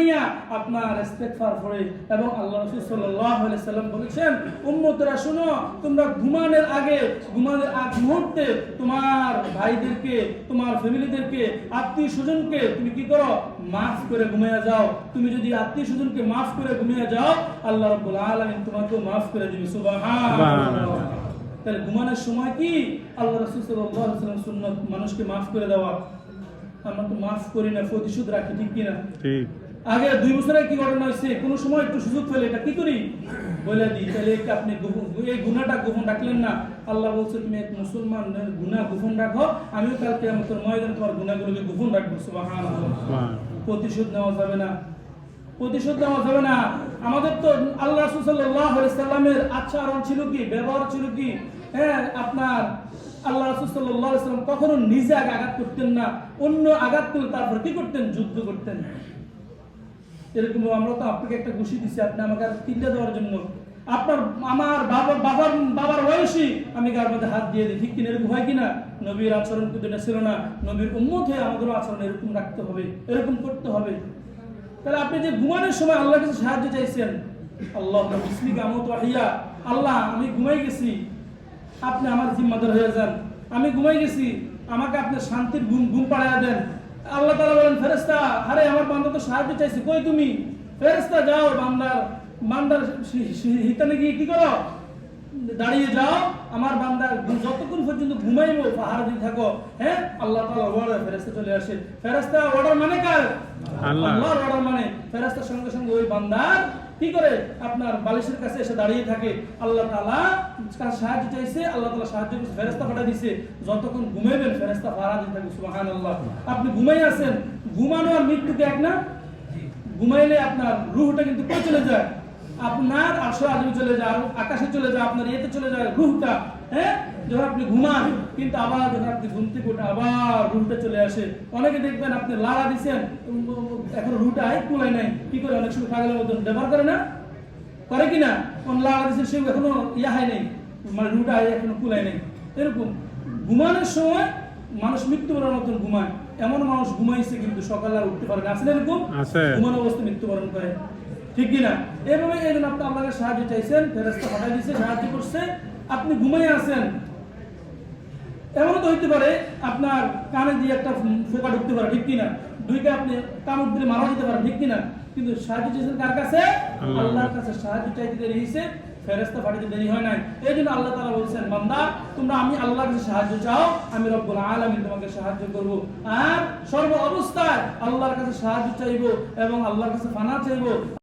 ঘুমাইয়া আপনার পড়ে এবং আল্লাহ রাসূল সাল্লাম বলেছেন উম্মতরা শুনো তোমরা ঘুমানোর আগে ঘুমানোর আগ মুহূর্তে তোমার ভাইদেরকে তোমার ফ্যামিলিদেরকে আত্মীয় স্বজনকে তুমি কি করো? মাফ করে ঘুমিয়ে যাও। তুমি যদি আত্মীয় স্বজনকে মাফ করে ঘুমিয়ে যাও আল্লাহ রাব্বুল আলামিন মাফ করে দিবে। তাহলে ঘুমানোর সময় কি? আল্লাহ রাসূল সাল্লাম সুন্নাত মানুষকে মাফ করে দেওয়া। আমরা তো মাফ করি না প্রতিশোধ রাখি ঠিক কিনা? ঠিক। আগে দুই বছর আগে কি ঘটনা হয়েছে? কোনো সময় একটু সুযোগ পেলে এটা কি করি? বলে দিই তাহলে আপনি এই গুনাহটা গোপন রাখলেন না? আল্লাহ বলছে, তুমি এক গুনাহ গোপন রাখো। আমিও কালকে আমাদের ময়দান তোমার গুনাহগুলোকে গোপন রাখব সুবহান। প্রতিশোধ নেওয়া যাবে না। প্রতিশোধ নেওয়া যাবে না। আমাদের তো আল্লাহ রাসূল সাল্লাল্লাহু আলাইহি সাল্লামের আচরণ ছিল কি? ব্যবহার ছিল কি? হ্যাঁ আপনার আল্লাহ রাসূল সাল্লাল্লাহু সাল্লাম কখনো নিজে আগে আঘাত করতেন না। অন্য আঘাত করলে তারপর কি করতেন? যুদ্ধ করতেন। এরকম আমরা তো আপনাকে একটা ঘুষি দিছি, আপনি আমাকে আর তিনটা দেওয়ার জন্য। আপনার আমার বাবার বাবার বাবার বয়সী, আমি গার মধ্যে হাত দিয়ে দিই? ঠিক কিনা, এরকম হয় কিনা? নবীর আচরণ কিন্তু এটা ছিল না। নবীর উম্মত হয়ে আমাদেরও আচরণ এরকম রাখতে হবে, এরকম করতে হবে। তাহলে আপনি যে ঘুমানোর সময় আল্লাহর কাছে সাহায্য চাইছেন, আল্লাহ বিসমিকা আমত ওয়াহিয়া, আল্লাহ, আমি ঘুমাই গেছি, আপনি আমার জিম্মাদার হয়ে যান। আমি ঘুমাই গেছি, আমাকে আপনি শান্তির ঘুম ঘুম পাড়াইয়া দেন। আল্লাহ তালা বলেন ফেরেস্তা আরে আমার বান্দা তো সাহায্য চাইছে কই তুমি? ফেরেস্তা যাও বান্দার বান্দার হিতানে গিয়ে কি করো? দাঁড়িয়ে যাও আমার বান্দার যতক্ষণ পর্যন্ত ঘুমাইবো পাহাড় দিয়ে থাকো হ্যাঁ? আল্লাহ তালা অর্ডার ফেরেস্তা চলে আসে। ফেরেস্তা অর্ডার মানে কার? আল্লাহ। আল্লাহর অর্ডার মানে ফেরেস্তার সঙ্গে সঙ্গে ওই বান্দার কি করে? আপনার বালিশের কাছে এসে দাঁড়িয়ে থাকে। আল্লাহ তালা কার সাহায্য চাইছে? আল্লাহ তালা সাহায্য করছে ফেরেস্তা ফাটা দিছে। যতক্ষণ ঘুমাইবেন ফেরস্তা ভাড়া দিয়ে থাকে সুবহানাল্লাহ। আপনি ঘুমাই আছেন, ঘুমানো আর মৃত্যুকে এক না? ঘুমাইলে আপনার রুহটা কিন্তু কই চলে যায়। আপনার আসর আজমি চলে যায় আর আকাশে চলে যায় আপনার ইয়েতে চলে যায় রুহটা হ্যাঁ? যখন আপনি ঘুমান কিন্তু আবার যখন আপনি ঘুম থেকে উঠে আবার রুহটা চলে আসে। অনেকে দেখবেন আপনি লাড়া উম, এখন রুহটা আই কুলাই নাই। কি করে? অনেক সময় পাগলের মতন ব্যবহার করে না? করে কি না? কোন লাড়া দিছেন সে এখনও ইয়া হয় নাই। মানে রুহটা আই এখনও কুলাই নাই। এরকম। ঘুমানোর সময় মানুষ মৃত্যুবরণ মতন ঘুমায়। এমন মানুষ ঘুমাইছে কিন্তু সকালে আর উঠতে পারে না। আসলে এরকম। ঘুমানো অবস্থায় মৃত্যুবরণ করে। ঠিক কিনা? এই জন্য আপনি সাহায্য চাইছেন ফেরেস্তা পাঠাই দিচ্ছে সাহায্য করছে। আপনি ঘুমাই আছেন। এমনও তো হইতে পারে আপনার কানে দিয়ে একটা ফোকা ঢুকতে পারে ঠিক কিনা? দুইটা আপনি কামড় দিলে মারা যেতে পারে ঠিক কিনা? কিন্তু সাহায্য চাইছেন কার কাছে? আল্লাহর কাছে। সাহায্য চাইতে দেরি হয়েছে ফেরেস্তা পাঠিয়ে দেরি হয় নাই। এই জন্য আল্লাহ তাআলা বলছেন বান্দা তোমরা আমি আল্লাহর কাছে সাহায্য চাও আমি রব্বুল আলামিন তোমাকে সাহায্য করব। আর সর্ব অবস্থায় আল্লাহর কাছে সাহায্য চাইব এবং আল্লাহর কাছে ফানা চাইব।